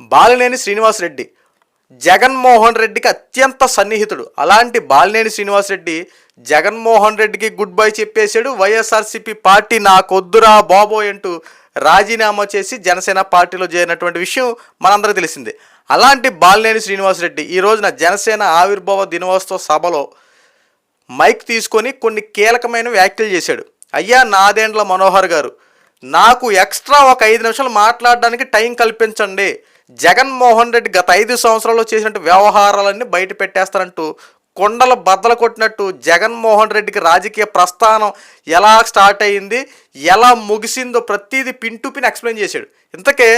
బాలినేని శ్రీనివాసరెడ్డి జగన్మోహన్ రెడ్డికి అత్యంత సన్నిహితుడు. అలాంటి బాలినేని శ్రీనివాసరెడ్డి జగన్మోహన్ రెడ్డికి గుడ్ బై చెప్పేశాడు. వైఎస్ఆర్సీపీ పార్టీ నాకొద్దురా బాబోయ్ అంటూ రాజీనామా చేసి జనసేన పార్టీలో చేరినటువంటి విషయం మనందరూ తెలిసిందే. అలాంటి బాలినేని శ్రీనివాసరెడ్డి ఈ రోజున జనసేన ఆవిర్భావ దినోత్సవ సభలో మైక్ తీసుకొని కొన్ని కీలకమైన వ్యాఖ్యలు చేశాడు. అయ్యా నాదేండ్ల మనోహర్ గారు నాకు ఎక్స్ట్రా ఒక ఐదు నిమిషాలు మాట్లాడడానికి టైం కల్పించండి. జగన్మోహన్ రెడ్డి గత ఐదు సంవత్సరాల్లో చేసినట్టు వ్యవహారాలన్నీ బయట పెట్టేస్తారంటూ కొండలు బద్దలు కొట్టినట్టు జగన్మోహన్ రెడ్డికి రాజకీయ ప్రస్థానం ఎలా స్టార్ట్ అయ్యింది ఎలా ముగిసిందో ప్రతిదీ పిన్ టు పిన్ ఎక్స్ప్లెయిన్ చేశాడు. ఇంతకే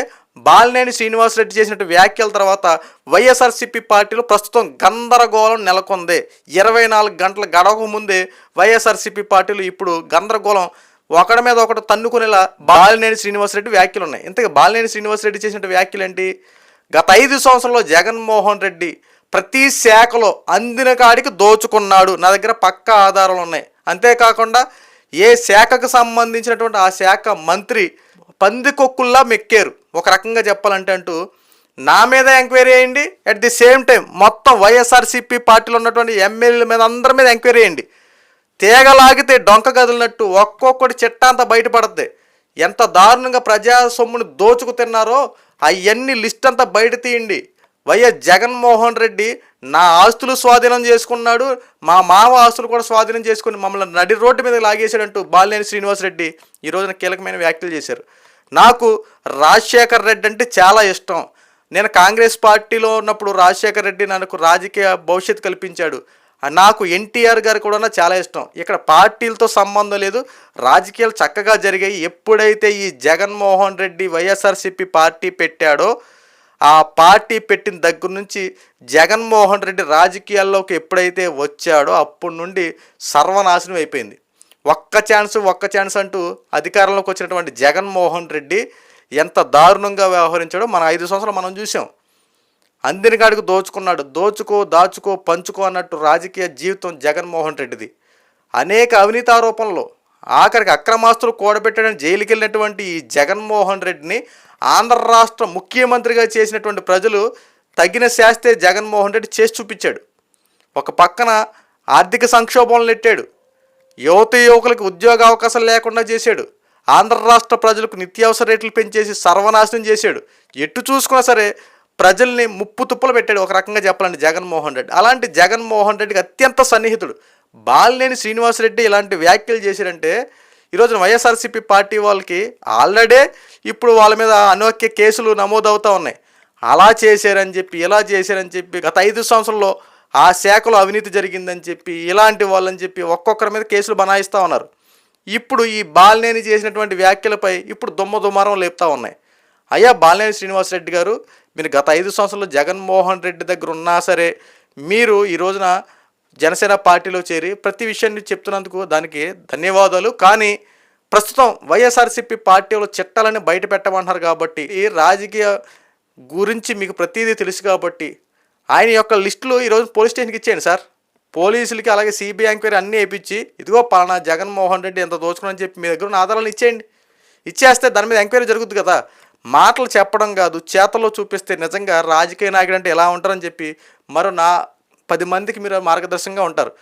బాలినేని శ్రీనివాసరెడ్డి చేసినట్టు వ్యాఖ్యల తర్వాత వైఎస్ఆర్సీపీ పార్టీలో ప్రస్తుతం గందరగోళం నెలకొంది. ఇరవై నాలుగు గంటల గడవక ముందే వైఎస్ఆర్సీపీ పార్టీలు ఇప్పుడు గందరగోళం ఒకడి మీద ఒకటి తన్నుకునేలా బాలినేని శ్రీనివాసరెడ్డి వ్యాఖ్యలు ఉన్నాయి ఇంతగా బాలినేని శ్రీనివాసరెడ్డి చేసిన వ్యాఖ్యలు ఏంటి గత ఐదు సంవత్సరంలో జగన్మోహన్ రెడ్డి ప్రతి శాఖలో అందిన కాడికి దోచుకున్నాడు. నా దగ్గర పక్క ఆధారాలు ఉన్నాయి. అంతేకాకుండా ఏ శాఖకు సంబంధించినటువంటి ఆ శాఖ మంత్రి పందికొక్కుల్లా మెక్కారు. ఒక రకంగా చెప్పాలంటే అంటూ నా మీద ఎంక్వైరీ చేయండి. అట్ ది సేమ్ టైం మొత్తం వైఎస్ఆర్సీపీ పార్టీలో ఉన్నటువంటి ఎమ్మెల్యేల మీద అందరి మీద ఎంక్వైరీ చేయండి. తీగలాగితే డొంక కదిలినట్టు ఒక్కొక్కటి చిట్టాంతా బయటపడద్ది. ఎంత దారుణంగా ప్రజా సొమ్ముని దోచుకు తిన్నారో అవన్నీ లిస్ట్ అంతా బయట తీయండి. వైఎస్ జగన్మోహన్ రెడ్డి నా ఆస్తులు స్వాధీనం చేసుకున్నాడు. మా మామ ఆస్తులు కూడా స్వాధీనం చేసుకుని మమ్మల్ని నడి రోడ్డు మీద లాగేశాడంటూ బాలినేని శ్రీనివాసరెడ్డి ఈ రోజున కీలకమైన వ్యాఖ్యలు చేశారు. నాకు రాజశేఖర్ రెడ్డి అంటే చాలా ఇష్టం. నేను కాంగ్రెస్ పార్టీలో ఉన్నప్పుడు రాజశేఖర్ రెడ్డి నాకు రాజకీయ భవిష్యత్తు కల్పించాడు. నాకు ఎన్టీఆర్ గారు కూడా చాలా ఇష్టం. ఇక్కడ పార్టీలతో సంబంధం లేదు. రాజకీయాలు చక్కగా జరిగాయి. ఎప్పుడైతే ఈ జగన్మోహన్ రెడ్డి వైఎస్ఆర్సీపీ పార్టీ పెట్టాడో ఆ పార్టీ పెట్టిన దగ్గర నుంచి జగన్మోహన్ రెడ్డి రాజకీయాల్లోకి ఎప్పుడైతే వచ్చాడో అప్పటి నుండి సర్వనాశనం అయిపోయింది. ఒక్క ఛాన్స్ ఒక్క ఛాన్స్ అంటూ అధికారంలోకి వచ్చినటువంటి జగన్మోహన్ రెడ్డి ఎంత దారుణంగా వ్యవహరించాడో మన ఐదు సంవత్సరాలు మనం చూసాం. అందిన కాడికి దోచుకున్నాడు. దోచుకో దాచుకో పంచుకో అన్నట్టు రాజకీయ జీవితం జగన్మోహన్ రెడ్డిది. అనేక అవినీతి ఆరోపణలు. ఆఖరికి అక్రమాస్తులు కూడబెట్టడానికి జైలుకి వెళ్ళినటువంటి ఈ జగన్మోహన్ రెడ్డిని ఆంధ్ర రాష్ట్ర ముఖ్యమంత్రిగా చేసినటువంటి ప్రజలు తగిన శాస్తే జగన్మోహన్ రెడ్డి చేసి చూపించాడు. ఒక పక్కన ఆర్థిక సంక్షోభంలో నెట్టాడు. యువత యువకులకు ఉద్యోగ అవకాశాలు లేకుండా చేశాడు. ఆంధ్ర రాష్ట్ర ప్రజలకు నిత్యావసర రేట్లు పెంచేసి సర్వనాశనం చేశాడు. ఎటు చూసుకున్నా సరే ప్రజల్ని ముప్పు తుప్పలు పెట్టాడు. ఒక రకంగా చెప్పాలంటే జగన్మోహన్ రెడ్డి. అలాంటి జగన్మోహన్ రెడ్డికి అత్యంత సన్నిహితుడు. బాలినేని శ్రీనివాసరెడ్డి ఇలాంటి వ్యాఖ్యలు చేశారంటే ఈరోజు వైఎస్ఆర్సీపీ పార్టీ వాళ్ళకి ఆల్రెడీ ఇప్పుడు వాళ్ళ మీద అనోక్య కేసులు నమోదవుతూ ఉన్నాయి. అలా చేశారని చెప్పి ఇలా చేశారని చెప్పి గత ఐదు సంవత్సరంలో ఆ శాఖలో అవినీతి జరిగిందని చెప్పి ఇలాంటి వాళ్ళని చెప్పి ఒక్కొక్కరి మీద కేసులు బనాయిస్తూ ఉన్నారు. ఇప్పుడు ఈ బాలినేని చేసినటువంటి వ్యాఖ్యలపై ఇప్పుడు దుమ్మ దుమారం లేపుతా ఉన్నాయి. అయ్యా బాలినేని శ్రీనివాసరెడ్డి గారు మీరు గత ఐదు సంవత్సరాలు జగన్మోహన్ రెడ్డి దగ్గర ఉన్నా సరే మీరు ఈ రోజున జనసేన పార్టీలో చేరి ప్రతి విషయాన్ని చెప్తున్నందుకు దానికి ధన్యవాదాలు. కానీ ప్రస్తుతం వైఎస్ఆర్సీపీ పార్టీలో చట్టాలని బయట పెట్టమంటున్నారు కాబట్టి ఈ రాజకీయ గురించి మీకు ప్రతిదీ తెలుసు కాబట్టి ఆయన యొక్క లిస్టులు ఈరోజు పోలీస్ స్టేషన్కి ఇచ్చేయండి సార్. పోలీసులకి అలాగే సిబిఐ ఎంక్వైరీ అన్నీ వేయించి ఇదిగో పలానా జగన్మోహన్ రెడ్డి ఎంత దోచుకుని చెప్పి మీ దగ్గర ఉన్న ఆధారాలను ఇచ్చేయండి. ఇచ్చేస్తే దాని మీద ఎంక్వైరీ జరుగుతుంది కదా. మాటలు చెప్పడం కాదు చేతల్లో చూపిస్తే నిజంగా రాజకీయ నాయకుడు అంటే ఎలా ఉంటారని చెప్పి మరో నా పది మందికి మీరు మార్గదర్శకంగా ఉంటారు.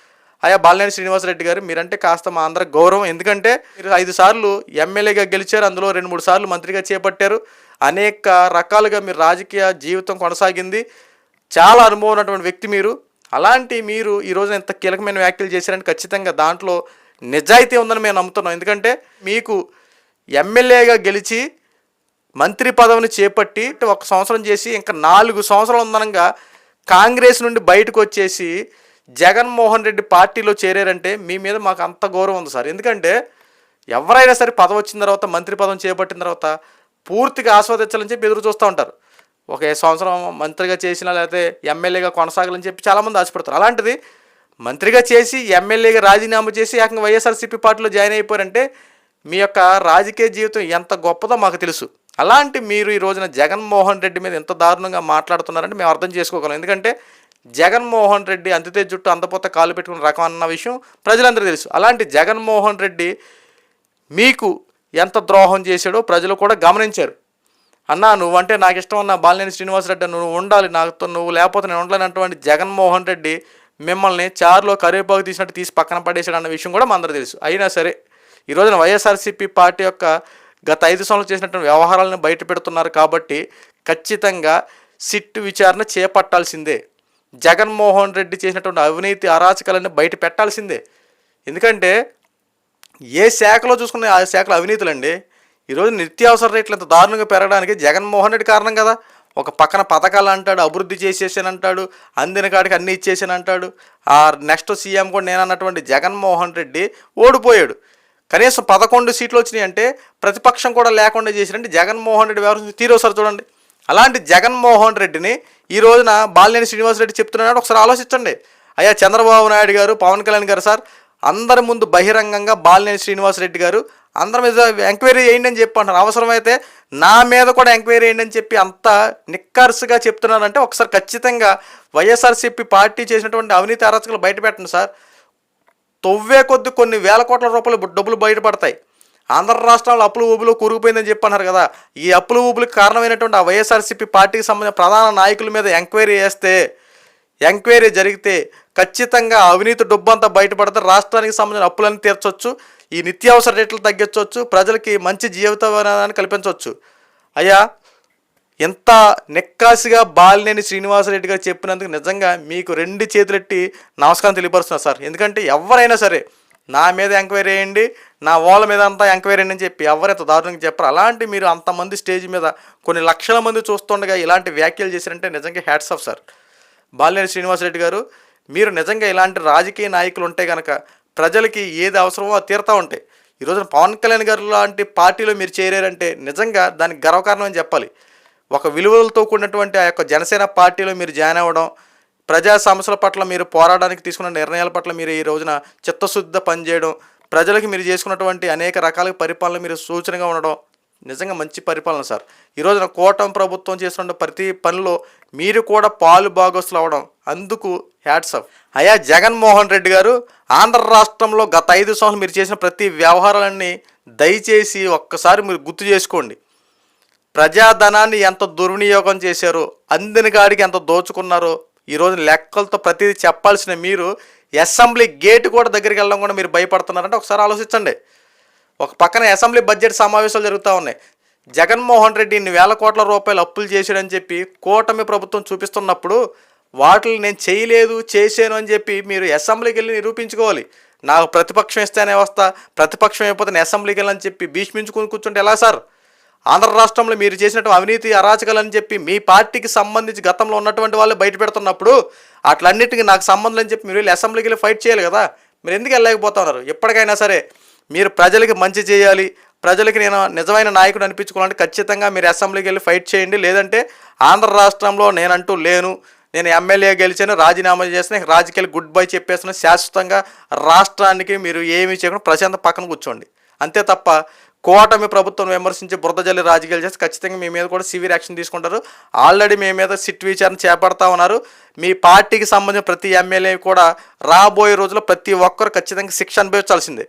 అయ్యా బాలినేని శ్రీనివాసరెడ్డి గారు మీరంటే కాస్త మా అందరికి గౌరవం. ఎందుకంటే మీరు ఐదు సార్లు ఎమ్మెల్యేగా గెలిచారు అందులో రెండు మూడు సార్లు మంత్రిగా చేపట్టారు. అనేక రకాలుగా మీరు రాజకీయ జీవితం కొనసాగింది. చాలా అనుభవం ఉన్నటువంటి వ్యక్తి మీరు. అలాంటి మీరు ఈ రోజున ఎంత కీలకమైన వ్యాఖ్యలు చేశారంటే ఖచ్చితంగా దాంట్లో నిజాయితీ ఉందని మేము నమ్ముతున్నాం. ఎందుకంటే మీకు ఎమ్మెల్యేగా గెలిచి మంత్రి పదవిని చేపట్టి ఒక సంవత్సరం చేసి ఇంకా నాలుగు సంవత్సరాలు ఉందనగా కాంగ్రెస్ నుండి బయటకు వచ్చేసి జగన్మోహన్ రెడ్డి పార్టీలో చేరారంటే మీ మీద మాకు అంత గౌరవం ఉంది సార్. ఎందుకంటే ఎవరైనా సరే పదవి వచ్చిన తర్వాత మంత్రి పదవి చేపట్టిన తర్వాత పూర్తిగా ఆస్వాదించాలని చెప్పి ఎదురు చూస్తూ ఉంటారు. ఒక సంవత్సరం మంత్రిగా చేసినా లేకపోతే ఎమ్మెల్యేగా కొనసాగాలని చెప్పి చాలామంది ఆశపడతారు. అలాంటిది మంత్రిగా చేసి ఎమ్మెల్యేగా రాజీనామా చేసి ఏకంగా వైఎస్ఆర్సీపీ పార్టీలో జాయిన్ అయిపోయారంటే మీ యొక్క రాజకీయ జీవితం ఎంత గొప్పదో మాకు తెలుసు. అలాంటి మీరు ఈ రోజున జగన్మోహన్ రెడ్డి మీద ఎంత దారుణంగా మాట్లాడుతున్నారంటే మేము అర్థం చేసుకోగలం. ఎందుకంటే జగన్మోహన్ రెడ్డి అంతితే జుట్టు అందపోత కాలు పెట్టుకున్న రకం అన్న విషయం ప్రజలందరికీ తెలుసు. అలాంటి జగన్మోహన్ రెడ్డి మీకు ఎంత ద్రోహం చేశాడో ప్రజలు కూడా గమనించారు. అన్నా నువ్వంటే నాకు ఇష్టం అన్న బాలినేని శ్రీనివాసరెడ్డి నువ్వు ఉండాలి నాతో నువ్వు లేకపోతే నేను ఉండలేనటువంటి జగన్మోహన్ రెడ్డి మిమ్మల్ని చారులో కరివేపాకు తీసినట్టు తీసి పక్కన పడేసాడు అన్న విషయం కూడా మనందరూ తెలుసు. అయినా సరే ఈ రోజున వైఎస్ఆర్సీపీ పార్టీ యొక్క గత ఐదు సంవత్సరాలు చేసినటువంటి వ్యవహారాలను బయట పెడుతున్నారు కాబట్టి ఖచ్చితంగా సిట్ విచారణ చేపట్టాల్సిందే. జగన్మోహన్ రెడ్డి చేసినటువంటి అవినీతి అరాచకాలన్నీ బయట పెట్టాల్సిందే. ఎందుకంటే ఏ శాఖలో చూసుకున్న ఆ శాఖలో అవినీతులండి. ఈరోజు నిత్యావసర రేట్లు ఇంత దారుణంగా పెరగడానికి జగన్మోహన్ రెడ్డి కారణం కదా. ఒక పక్కన పథకాలు అంటాడు అభివృద్ధి చేసేసానంటాడు అందిన కాడికి అన్ని ఇచ్చేసానంటాడు ఆ నెక్స్ట్ సీఎం కూడా నేను అన్నటువంటి జగన్మోహన్ రెడ్డి ఓడిపోయాడు. కనీసం పదకొండు సీట్లు వచ్చినాయి అంటే ప్రతిపక్షం కూడా లేకుండా చేసినంటే జగన్మోహన్ రెడ్డి వ్యవహరించిన తీరోసారి చూడండి. అలాంటి జగన్మోహన్ రెడ్డిని ఈ రోజున బాలినేని శ్రీనివాసరెడ్డి చెప్తున్నాడు ఒకసారి ఆలోచించండి. అయ్యా చంద్రబాబు నాయుడు గారు పవన్ కళ్యాణ్ గారు సార్ అందరి ముందు బహిరంగంగా బాలినేని శ్రీనివాసరెడ్డి గారు అందరి మీద ఎంక్వైరీ చేయండి అని చెప్పి అంటారు అవసరమైతే నా మీద కూడా ఎంక్వైరీ చేయండి అని చెప్పి అంత నిక్కర్సుగా చెప్తున్నారంటే ఒకసారి ఖచ్చితంగా వైఎస్ఆర్సీపీ పార్టీ చేసినటువంటి అవినీతి అరచకులు బయట పెట్టండి సార్. తొవ్వే కొద్ది కొన్ని వేల కోట్ల రూపాయలు డబ్బులు బయటపడతాయి. ఆంధ్ర రాష్ట్రాల్లో అప్పులు ఊబులు కూరుకుపోయిందని చెప్పి అన్నారు కదా. ఈ అప్పులు ఊబులకు కారణమైనటువంటి ఆ వైఎస్ఆర్సీపీ పార్టీకి సంబంధించిన ప్రధాన నాయకుల మీద ఎంక్వైరీ చేస్తే ఎంక్వైరీ జరిగితే ఖచ్చితంగా అవినీతి డబ్బు అంతా బయటపడితే రాష్ట్రానికి సంబంధించిన అప్పులన్నీ తీర్చవచ్చు ఈ నిత్యావసర రేట్లు తగ్గించవచ్చు ప్రజలకి మంచి జీవిత విధానాన్ని కల్పించవచ్చు అయ్యా ఎంత నెక్కాసిగా బాలినేని శ్రీనివాసరెడ్డి గారు చెప్పినందుకు నిజంగా మీకు రెండు చేతులెట్టి నమస్కారం తెలియపరుస్తున్నా సార్. ఎందుకంటే ఎవరైనా సరే నా మీద ఎంక్వైరీ వేయండి నా వాళ్ళ మీద అంతా ఎంక్వైరీ అని చెప్పి ఎవరైతే దారుణంగా చెప్పరు. అలాంటి మీరు అంతమంది స్టేజ్ మీద కొన్ని లక్షల మంది చూస్తుండగా ఇలాంటి వ్యాఖ్యలు చేశారంటే నిజంగా hats off sir. Balineni Srinivasareddy గారు మీరు నిజంగా ఇలాంటి రాజకీయ నాయకులు ఉంటే కనుక ప్రజలకి ఏది అవసరమో అది తీరుతూ ఉంటాయి ఈరోజు పవన్ కళ్యాణ్ గారు లాంటి పార్టీలో మీరు చేరారంటే నిజంగా దానికి గర్వకారణం అని చెప్పాలి. ఒక విలువలతో కూడినటువంటి ఆ యొక్క జనసేన పార్టీలో మీరు జాయిన్ అవ్వడం ప్రజా సమస్యల పట్ల మీరు పోరాడడానికి తీసుకున్న నిర్ణయాల పట్ల మీరు ఈ రోజున చిత్తశుద్ధ పనిచేయడం ప్రజలకు మీరు చేసుకున్నటువంటి అనేక రకాల పరిపాలన మీరు సూచనగా ఉండడం నిజంగా మంచి పరిపాలన సార్. ఈ రోజున కూటమి ప్రభుత్వం చేస్తున్న ప్రతి పనిలో మీరు కూడా పాలు భాగస్తులు అవడం అందుకు హ్యాట్స్ అయా అయ్యా జగన్మోహన్ రెడ్డి గారు ఆంధ్ర రాష్ట్రంలో గత ఐదు సంవత్సరాలు మీరు చేసిన ప్రతి వ్యవహారాలన్నీ దయచేసి ఒక్కసారి మీరు గుర్తు చేసుకోండి. ప్రజాధనాన్ని ఎంత దుర్వినియోగం చేశారు అందిన కాడికి ఎంత దోచుకున్నారో ఈరోజు లెక్కలతో ప్రతిదీ చెప్పాల్సిన మీరు అసెంబ్లీ గేట్ కూడా దగ్గరికి వెళ్ళడం కూడా మీరు భయపడుతున్నారంటే ఒకసారి ఆలోచించండి. ఒక పక్కన అసెంబ్లీ బడ్జెట్ సమావేశాలు జరుగుతూ ఉన్నాయి. జగన్మోహన్ రెడ్డి ఇన్ని వేల కోట్ల రూపాయలు అప్పులు చేశాడని చెప్పి కూటమి ప్రభుత్వం చూపిస్తున్నప్పుడు వాటిని నేను చేయలేదు చేశాను అని చెప్పి మీరు అసెంబ్లీకి వెళ్ళి నిరూపించుకోవాలి. నాకు ప్రతిపక్షం ఇస్తేనే వస్తా ప్రతిపక్షం అయిపోతే నేను అసెంబ్లీకి వెళ్ళని చెప్పి భీష్మించుకుని కూర్చుంటే ఎలా సార్? ఆంధ్ర రాష్ట్రంలో మీరు చేసినటువంటి అవినీతి అరాచకాలని చెప్పి మీ పార్టీకి సంబంధించి గతంలో ఉన్నటువంటి వాళ్ళు బయట పెడుతున్నప్పుడు అట్లన్నిటికీ నాకు సంబంధం అని చెప్పి మీరు వెళ్ళి అసెంబ్లీకి వెళ్ళి ఫైట్ చేయాలి కదా. మీరు ఎందుకు వెళ్ళలేకపోతున్నారు? ఎప్పటికైనా సరే మీరు ప్రజలకి మంచి చేయాలి. ప్రజలకి నేను నిజమైన నాయకుడు అనిపించుకోవాలంటే ఖచ్చితంగా మీరు అసెంబ్లీకి వెళ్ళి ఫైట్ చేయండి. లేదంటే ఆంధ్ర రాష్ట్రంలో నేనంటూ లేను. నేను ఎమ్మెల్యే గెలిచాను రాజీనామా చేసిన రాజకీయాలు గుడ్ బై చెప్పేసిన శాశ్వతంగా రాష్ట్రానికి మీరు ఏమీ చేయకుండా ప్రశాంత పక్కన కూర్చోండి. అంతే తప్ప కూటమి ప్రభుత్వం విమర్శించి బురదజల్లి రాజకీయాలు చేసి ఖచ్చితంగా మీ మీద కూడా సివియర్ యాక్షన్ తీసుకుంటారు. ఆల్రెడీ మీ మీద సిట్ విచారణ చేపడతా ఉన్నారు. మీ పార్టీకి సంబంధించిన ప్రతి ఎమ్మెల్యే కూడా రాబోయే రోజుల్లో ప్రతి ఒక్కరు ఖచ్చితంగా శిక్ష అనుభవించాల్సిందే.